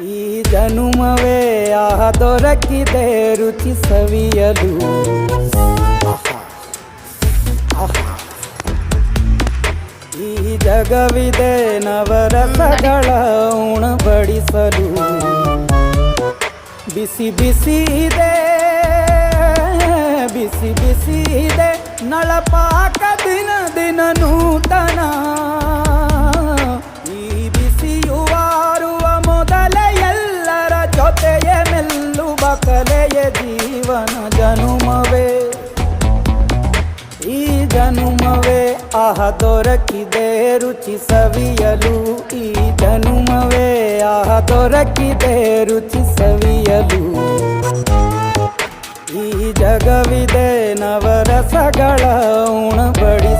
ಈ ಜನುಮವೇ ಆ ದೊರಕಿದೆ ರುಚಿ ಸವಿಯಲು. ಈ ಜಗವಿದೆ ನವರಸಗಳ ಉಣಬಡಿಸಲು ಬಿಸಿ ಬಿಸಿ ಇದೆ, ಬಿಸಿ ಬಿಸಿ ಇದೆ ನಳಪಾಕ ಕಲೆಯ ಜೀವನ ಜನುಮವೇ ಈ ಜನುಮವೇ ಆಹ ದೊರಕಿದೆ ರುಚಿ ಸವಿಯಲು ಈ ಜನುಮವೇ ಆಹ ದೊರಕಿದೆ ರುಚಿ ಸವಿಯಲು ಈ ಜಗವಿದೆ ನವರಸಗಳ ಉಣಬಡಿ